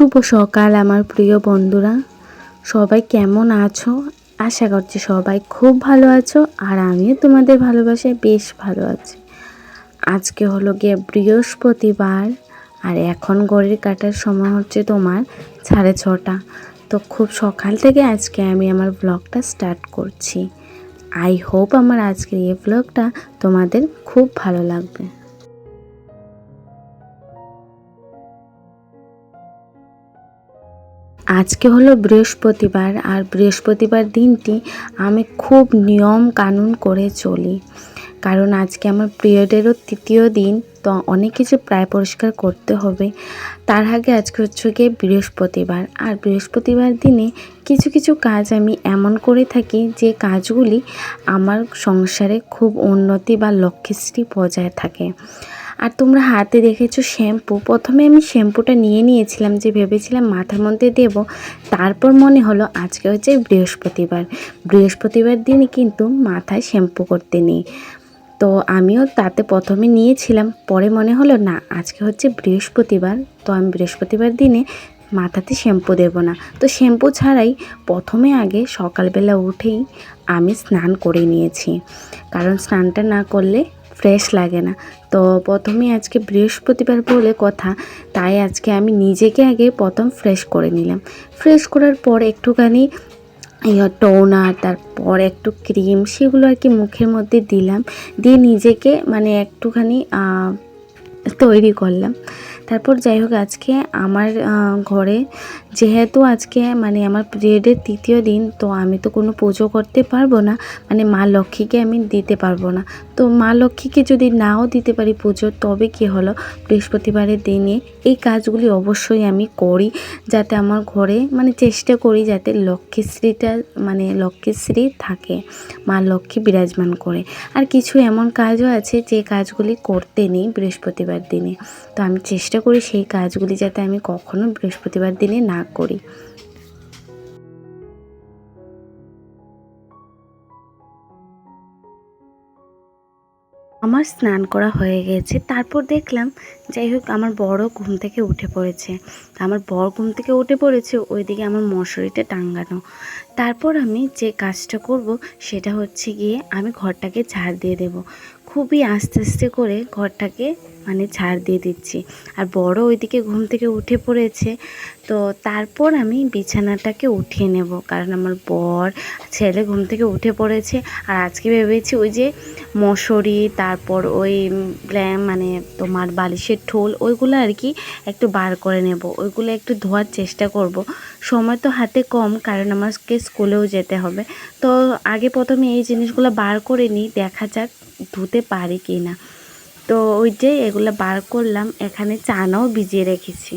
শুভ সকাল, আমার প্রিয় বন্ধুরা। সবাই কেমন আছো? আশা করছি সবাই খুব ভালো আছো, আর আমিও তোমাদের ভালোবাসায় বেশ ভালো আছি। আজকে হলো গিয়ে বৃহস্পতিবার, আর এখন ঘড়ির কাটার সময় হচ্ছে তোমার সাড়ে ছটা। তো খুব সকাল থেকে আজকে আমি আমার ব্লগটা স্টার্ট করছি। আই হোপ আমার আজকের এই ব্লগটা তোমাদের খুব ভালো লাগবে। আজকে হলো বৃহস্পতিবার আর বৃহস্পতিবার দিনটি আমি খুব নিয়ম কানুন করে চলি। কারণ আজকে আমার পিরিয়ডেরও তৃতীয় দিন, তো অনেক কিছু প্রায় পরিষ্কার করতে হবে। তার আগে আজকে হচ্ছে গিয়ে বৃহস্পতিবার। আর বৃহস্পতিবার দিনে কিছু কিছু কাজ আমি এমন করে থাকি যে কাজগুলি আমার সংসারে খুব উন্নতি বা লক্ষ্যশ্রী বজায় থাকে। আর তোমরা হাতে দেখেছ শ্যাম্পু। প্রথমে আমি শ্যাম্পুটা নিয়ে নিয়েছিলাম, যে ভেবেছিলাম মাথার মধ্যে দেব। তারপর মনে হলো আজকে হচ্ছে বৃহস্পতিবার। বৃহস্পতিবার দিনে কিন্তু মাথায় শ্যাম্পু করতে নেই। তো আমিও তাতে প্রথমে নিয়েছিলাম, পরে মনে হলো না, আজকে হচ্ছে বৃহস্পতিবার। তো আমি বৃহস্পতিবার দিনে মাথাতে শ্যাম্পু দেব না। তো শ্যাম্পু ছাড়াই প্রথমে আগে সকালবেলা উঠেই আমি স্নান করে নিয়েছি। কারণ স্নানটা না করলে ফ্রেশ লাগে না। তো প্রথমে আজকে বৃহস্পতিবার বলে কথা, তাই আজকে আমি নিজেকে আগে প্রথম ফ্রেশ করে নিলাম। ফ্রেশ করার পর একটুখানি টোনার তারপর একটু ক্রিম সেগুলো আর কি মুখের মধ্যে দিলাম। দিয়ে নিজেকে মানে একটুখানি তৈরি করলাম। তারপর যাই হোক আজকে আমার ঘরে যেহেতু আজকে মানে আমার পিরিয়ডের তৃতীয় দিন, তো আমি তো কোনো পুজো করতে পারব না মানে মা লক্ষ্মীকে আমি দিতে পারব না। তো মা লক্ষ্মীকে যদি নাও দিতে পারি পুজো, তবে কি হলো? বৃহস্পতিবারের দিনে এই কাজগুলি অবশ্যই আমি করি, যাতে আমার ঘরে মানে চেষ্টা করি যাতে লক্ষ্মীশ্রীটা মানে লক্ষ্মীশ্রী থাকে, মা লক্ষ্মী বিরাজমান করে। আর কিছু এমন কাজও আছে যে কাজগুলি করতে নেই বৃহস্পতিবার দিনে। তো আমি চেষ্টা করি সেই কাজগুলি যাতে আমি কখনো বৃহস্পতিবার দিনে না করি। আমার স্নান করা হয়ে গেছে, তারপর দেখলাম, যাই হোক, আমার বড় ঘুম থেকে উঠে পড়েছে। আমার বড় ঘুম থেকে উঠে পড়েছে, ওইদিকে আমার মশারিটা টাঙ্গানো তারপর আমি যে কাজটা করব, সেটা হচ্ছে গিয়ে আমি ঘরটাকে ঝাড় দিয়ে দেব। খুবই আস্তে আস্তে করে ঘরটাকে মানে ঝাড় দিয়ে দিচ্ছি। আর বড় ওইদিকে ঘুম থেকে উঠে পড়েছে, তো তারপর আমি বিছানাটাকে উঠিয়ে নেব। কারণ আমার বর, ছেলে ঘুম থেকে উঠে পড়েছে। আর আজকে ভেবেছি ওই যে মশারি, তারপর ওই মানে তোমার বালিশের ঠোল, ওইগুলো আর কি একটু বার করে নেব। ওইগুলো একটু ধোয়ার চেষ্টা করব। সময় তো হাতে কম, কারণ আমাকে স্কুলেও যেতে হবে। তো আগে প্রথমে এই জিনিসগুলো বার করে নিই, দেখা যাক ধুতে পারি কি না তো ওই যে এগুলো বার করলাম, এখানে চানাও ভিজিয়ে রেখেছি।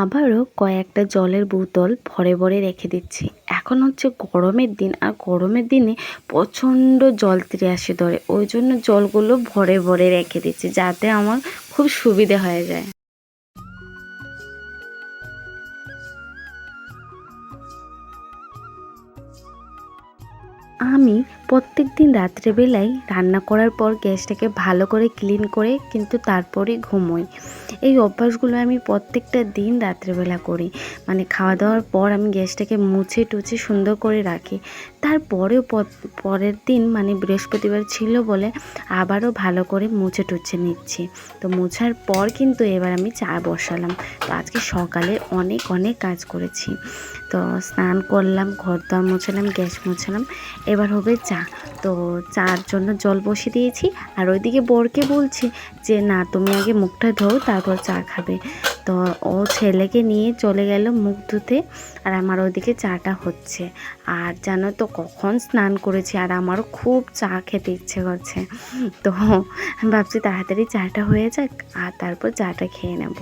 আবারও কয়েকটা জলের বোতল ভরে ভরে রেখে দিচ্ছি। এখন হচ্ছে গরমের দিন, আর গরমের দিনে প্রচণ্ড জল আসে ধরে। ওই জন্য জলগুলো ভরে ভরে রেখে দিচ্ছি, যাতে আমার খুব সুবিধে হয়ে যায়। আমি প্রত্যেক দিন রাত্রেবেলায় রান্না করার পর গ্যাসটাকে ভালো করে ক্লিন করে কিন্তু তারপরে ঘুমোই। এই অভ্যাসগুলো আমি প্রত্যেকটা দিন রাত্রেবেলা করি। মানে খাওয়া দাওয়ার পর আমি গ্যাসটাকে মুছে টুছে সুন্দর করে রাখি। তারপরেও পরের দিন মানে বৃহস্পতিবার ছিল বলে আবারও ভালো করে মুছে টুছে নিচ্ছি। তো মুছার পর কিন্তু এবার আমি চা বসালাম। তো আজকে সকালে অনেক অনেক কাজ করেছি। তো স্নান করলাম, ঘর দর মুছালাম, গ্যাস মুছালাম। এবার হবে চা তো চার জন্য জল বসিয়ে দিয়েছি। আর ওইদিকে বরকে বলছি যে, না, তুমি আগে মুখটা ধোও, তারপর চা খাবে। তো ও ছেলেকে নিয়ে চলে গেল মুখ ধুতে, আর আমার ওইদিকে চাটা হচ্ছে। আর জানো তো কখন স্নান করেছি, আর আমারও খুব চা খেতে ইচ্ছে করছে। তো ভাবছি তাড়াতাড়ি চাটা হয়ে যাক, আর তারপর চাটা খেয়ে নেব।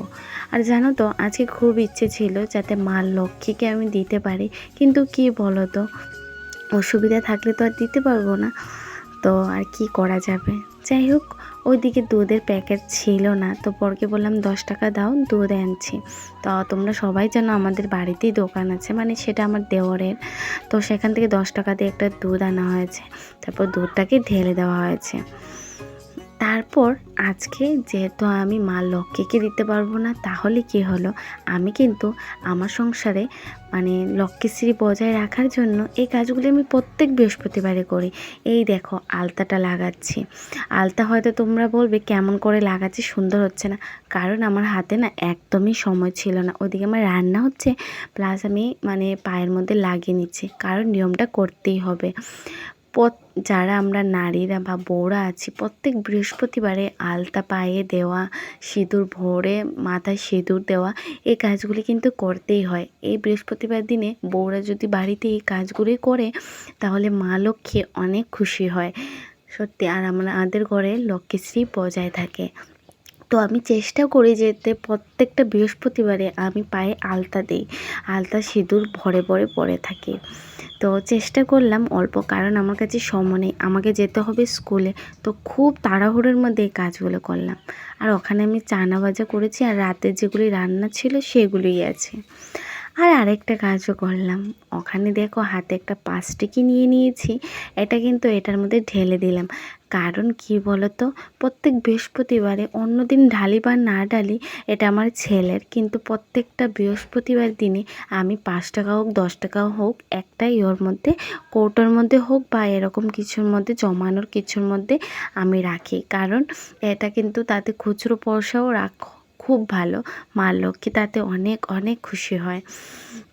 আর জানো তো, আজকে খুব ইচ্ছে ছিল যাতে মা লক্ষ্মীকে আমি দিতে পারি, কিন্তু কি বলো তো? অসুবিধা থাকলে তো আর দিতে পারব না। তো আর কি করা যাবে? যাই হোক, ওইদিকে দুধের প্যাকেট ছিল না। তো পরকে বললাম, দশ টাকা দাও, দুধ আনছি তো তোমরা সবাই জানো আমাদের বাড়িতেই দোকান আছে মানে সেটা আমার দেওয়ারের তো সেখান থেকে দশ টাকা দিয়ে একটা দুধ আনা হয়েছে। তারপর দুধটাকে ঢেলে দেওয়া হয়েছে। তারপর আজকে যেহেতু আমি মা লক্ষ্মীকে দিতে পারব না, তাহলে কি হলো? আমি কিন্তু আমার সংসারে মানে লক্ষ্মীশ্রী বজায় রাখার জন্য এই কাজগুলি আমি প্রত্যেক বৃহস্পতিবারে করি। এই দেখো, আলতাটা লাগাচ্ছি। আলতা হয়তো তোমরা বলবে, কেমন করে লাগাচ্ছি? সুন্দর হচ্ছে না। কারণ আমার হাতে না একদমই সময় ছিল না। ওদিকে আমার রান্না হচ্ছে, প্লাস আমি মানে পায়ের মধ্যে লাগিয়ে নিচ্ছি। কারণ নিয়মটা করতেই হবে। যারা আমরা নারীরা বা বউরা আছি, প্রত্যেক বৃহস্পতিবারে আলতা পায়ে দেওয়া, সিঁদুর ভরে মাথায় সিঁদুর দেওয়া, এই কাজগুলি কিন্তু করতেই হয়। এই বৃহস্পতিবার দিনে বউরা যদি বাড়িতে এই কাজগুলি করে, তাহলে মা লক্ষ্মী অনেক খুশি হয়। সত্যি, আর আমরা আমাদের ঘরে লক্ষ্মীশ্রী বজায় থাকে। তো আমি চেষ্টা করি যেতে প্রত্যেকটা বৃহস্পতিবারে আমি পায়ে আলতা দিই। আলতা সিঁদুর ভরে ভরে পরে থাকি। তো চেষ্টা করলাম অল্প, কারণ আমার কাছে সময় নেই। আমাকে যেতে হবে স্কুলে। তো খুব তাড়াহুড়োর মধ্যে এই কাজগুলো করলাম। আর ওখানে আমি চানা ভাজা করেছি আর রাতের যেগুলি রান্না ছিল সেগুলোই আছে। আর আরেকটা কাজও করলাম। ওখানে দেখো হাতে একটা পাঁচটিকি নিয়ে নিয়েছি। এটা কিন্তু এটার মধ্যে ঢেলে দিলাম। কারণ কি বলতো? প্রত্যেক বৃহস্পতিবারে অন্যদিন ঢালি বা না ঢালি এটা আমার ছেলের। কিন্তু প্রত্যেকটা বৃহস্পতিবার দিনে আমি পাঁচ টাকা হোক, দশ টাকা হোক, একটাই ওর মধ্যে, কৌটোর মধ্যে হোক বা এরকম কিছুর মধ্যে, জমানোর কিছুর মধ্যে আমি রাখি। কারণ এটা কিন্তু তাতে খুচরো পয়সাও রাখ খুব ভালো। মা লক্ষ্মী তাতে অনেক অনেক খুশি হয়।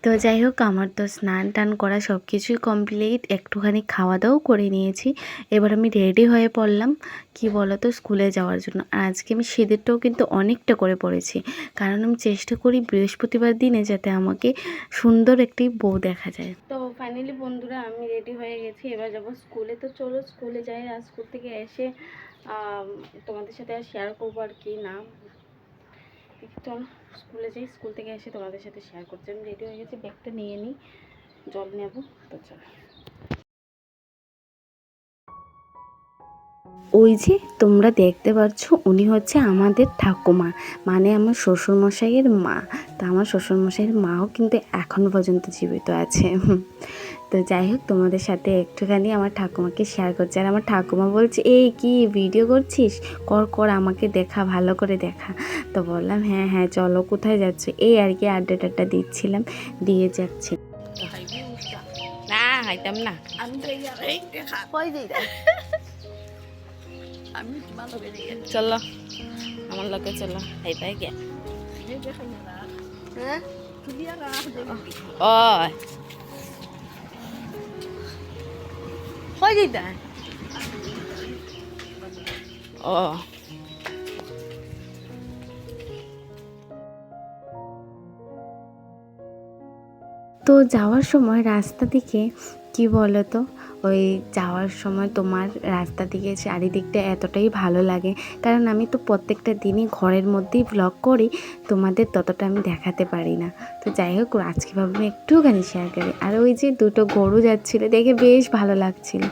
তো যাই হোক, আমার তো স্নান টান করা সব কিছুই কমপ্লিট একটুখানি খাওয়া দাওয়াও করে নিয়েছি। এবার আমি রেডি হয়ে পড়লাম। কি বলো তো স্কুলে যাওয়ার জন্য। আর আজকে আমি সিঁদুরটাও কিন্তু অনেকটা করে পড়েছি। কারণ আমি চেষ্টা করি বৃহস্পতিবার দিনে যাতে আমাকে সুন্দর একটি বউ দেখা যায়। তো ফাইনালি বন্ধুরা, আমি রেডি হয়ে গেছি। এবার যাব স্কুলে। তো চলো স্কুলে যাই। আর স্কুল থেকে এসে তোমাদের সাথে আর শেয়ার করব আর কি না চলো স্কুলে যাই, স্কুল থেকে এসে তোমাদের সাথে শেয়ার করছি। আমি রেডি হয়ে গেছি ব্যাগটা নিয়ে নিই, জল নেব, তো চলো। ওই যে তোমরা দেখতে পাচ্ছ, উনি হচ্ছে আমাদের ঠাকুমা মানে আমার শ্বশুরমশাইয়ের মা। তা আমার শ্বশুরমশাইয়ের মাও কিন্তু এখনও পর্যন্ত জীবিত আছে। তো যাই হোক তোমাদের সাথে একটুখানি আমার ঠাকুমাকে শেয়ার করছি। আর আমার ঠাকুমা বলছে এই কি ভিডিও করছিস? কর কর আমাকে দেখা ভালো করে দেখা। তো বললাম হ্যাঁ হ্যাঁ চলো কোথায় যাচ্ছ? এই আর কি আড্ডা টাড্ডা দিচ্ছিলাম দিয়ে যাচ্ছি। না হাইতাম না। চলো আমার লোকে চলো। হাই গে হ্যাঁ ও কই দিই তা ও তো যাওয়ার সময় রাস্তা দিকে কি বলতো? তো ওই যাওয়ার সময় তোমার রাস্তা দিকে চারিদিকটা এতটাই ভালো লাগে। কারণ আমি তো প্রত্যেকটা দিনই ঘরের মধ্যেই ব্লগ করি, তোমাদের ততটা আমি দেখাতে পারি না। তো যাই হোক, আজকে ভাবলাম একটুখানি শেয়ার করি। আর ওই যে দুটো গরু যাচ্ছিল, দেখে বেশ ভালো লাগছিল।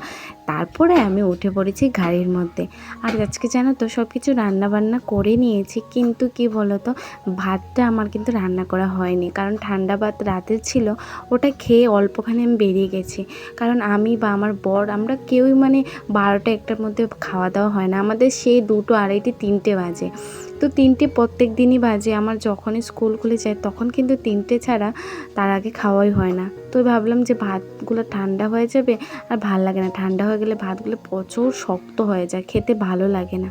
তারপরে আমি উঠে পড়েছি গাড়ির মধ্যে। আর আজকে জানো তো সব কিছু রান্নাবান্না করে নিয়েছি, কিন্তু কি বলো তো ভাতটা আমার কিন্তু রান্না করা হয়নি। কারণ ঠান্ডা ভাত রাতের ছিল, ওটা খেয়ে অল্পখানি আমি বেরিয়ে গেছি। কারণ আমি বা আমার বর, আমরা কেউই মানে বারোটা একটার মধ্যে খাওয়া দাওয়া হয় না। আমাদের সেই দুটো আড়াইটে, তিনটে বাজে। তো তিনটে প্রত্যেক দিনই বাজে। আমার যখনই স্কুল খুলে যায়, তখন কিন্তু তিনটে ছাড়া তার আগে খাওয়াই হয় না। তো ভাবলাম যে ভাতগুলো ঠান্ডা হয়ে যাবে আর ভালো লাগে না। ঠান্ডা হয়ে গেলে ভাতগুলো প্রচুর শক্ত হয়ে যায়, খেতে ভালো লাগে না।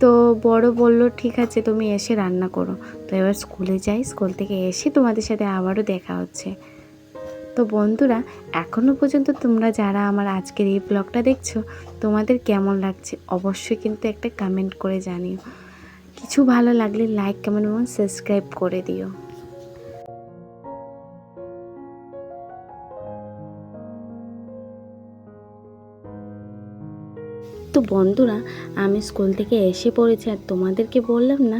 তো বড় বলল, ঠিক আছে, তুমি এসে রান্না করো। তো এবার স্কুলে যাই স্কুল থেকে এসে তোমাদের সাথে আবারও দেখা হচ্ছে। তো বন্ধুরা এখনও পর্যন্ত তোমরা যারা আমার আজকের এই ব্লগটা দেখছ, তোমাদের কেমন লাগছে অবশ্যই কিন্তু একটা কমেন্ট করে জানিও। কিছু ভালো লাগলে লাইক কমেন্ট এবং সাবস্ক্রাইব করে দিও। তো বন্ধুরা, আমি স্কুল থেকে এসে পড়েছি আর তোমাদেরকে বললাম না,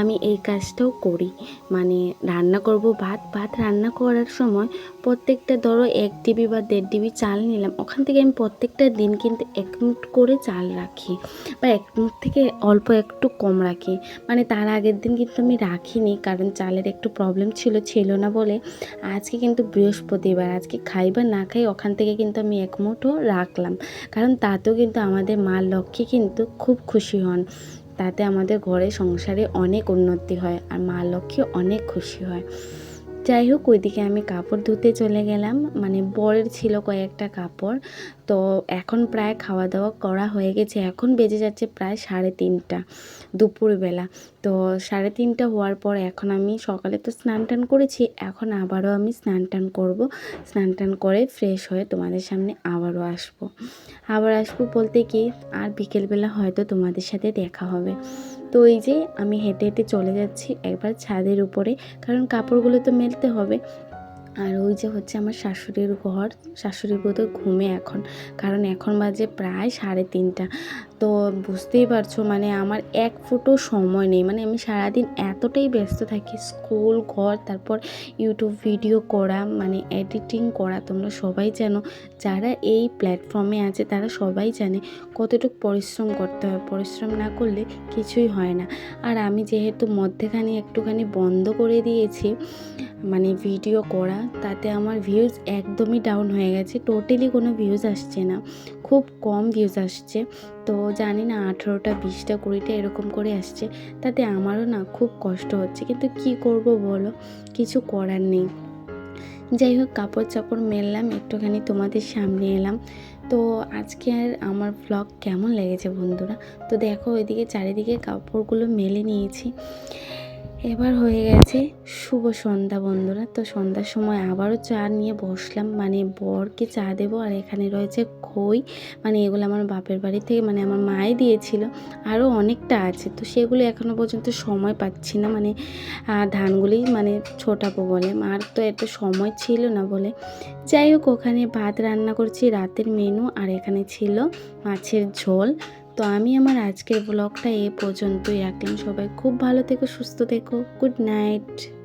আমি এই কাজটাও করি। মানে রান্না করব ভাত ভাত রান্না করার সময় প্রত্যেকটা ধরো এক ডিবি বা দেড় ডিবি চাল নিলাম, ওখান থেকে আমি প্রত্যেকটা দিন কিন্তু এক মুঠ করে চাল রাখি বা এক মুঠ থেকে অল্প একটু কম রাখি। মানে তার আগের দিন কিন্তু আমি রাখিনি, কারণ চালের একটু প্রবলেম ছিল ছিল না বলে। আজকে কিন্তু বৃহস্পতিবার, আজকে খাই বা না খাই ওখান থেকে কিন্তু আমি এক মুঠও রাখলাম। কারণ তাতেও কিন্তু আমাদের মা লক্ষ্মী কিন্তু খুব খুশি হন। তাতে আমাদের ঘরে সংসারে অনেক উন্নতি হয় আর মা লক্ষ্মী অনেক খুশি হয়। যাই হোক, ওইদিকে আমি কাপড় ধুতে চলে গেলাম। মানে বরের ছিল কয়েকটা কাপড়। তো এখন প্রায় খাওয়া দাওয়া করা হয়ে গেছে। এখন বেজে যাচ্ছে প্রায় সাড়ে তিনটা, দুপুরবেলা। তো সাড়ে তিনটা হওয়ার পর এখন আমি সকালে তো স্নান টান করেছি, এখন আবারও আমি স্নান টান করব। স্নান টান করে ফ্রেশ হয়ে তোমাদের সামনে আবারও আসব। আবার আসব বলতে কি, আর বিকেলবেলা হয়তো তোমাদের সাথে দেখা হবে। তো এই যে আমি হেঁটে হেঁটে চলে যাচ্ছি একবার ছাদের উপরে, কারণ কাপড়গুলো তো মেলতে হবে। আর ওই যে হচ্ছে আমার শাশুড়ির ঘর শাশুড়ি বোধহয় ঘুমে এখন, কারণ এখন বাজে প্রায় সাড়ে তিনটা। তো বুঝতেই পারছ মানে আমার এক ফুটো সময় নেই। মানে আমি সারাদিন এতটাই ব্যস্ত থাকি, স্কুল, ঘর, তারপর ইউটিউব ভিডিও করা মানে এডিটিং করা। তোমরা সবাই জানো, যারা এই প্ল্যাটফর্মে আছে, তারা সবাই জানে কতটুকু পরিশ্রম করতে হয়। পরিশ্রম না করলে কিছুই হয় না। আর আমি যেহেতু মধ্যেখানে একটুখানি বন্ধ করে দিয়েছি মানে ভিডিও করা, তাতে আমার ভিউজ একদমই ডাউন হয়ে গেছে। টোটালি কোনো ভিউজ আসছে না। খুব কম ভিউজ আসছে। তো জানি না আঠেরোটা, বিশটা, কুড়িটা এরকম করে আসছে। তাতে আমারও না খুব কষ্ট হচ্ছে। কিন্তু কি করব বলো? কিছু করার নেই। যাই হোক, কাপড় চাপড় মেললাম, একটুখানি তোমাদের সামনে এলাম। তো আজকে আর আমার ব্লগ কেমন লেগেছে বন্ধুরা? তো দেখো, ওইদিকে চারিদিকে কাপড়গুলো মেলে নিয়েছি। এবার হয়ে গেছে শুভ সন্ধ্যা বন্ধুরা। তো সন্ধ্যার সময় আবারও চা নিয়ে বসলাম। মানে বরকে চা দেবো আর এখানে রয়েছে খই। মানে এগুলো আমার বাপের বাড়ি থেকে মানে আমার মাই দিয়েছিল। আরও অনেকটা আছে। তো সেগুলো এখনও পর্যন্ত সময় পাচ্ছি না। মানে ধানগুলি মানে ছোটাবো বলে। আর তো এত সময় ছিল না বলে। যাই হোক, ওখানে ভাত রান্না করছি রাতের মেনু। আর এখানে ছিল মাছের ঝোল। তো আমি আমার আজকের ব্লগটা এ পর্যন্তই রাখলাম। সবাই খুব ভালো থেকো, সুস্থ থেকো। Good night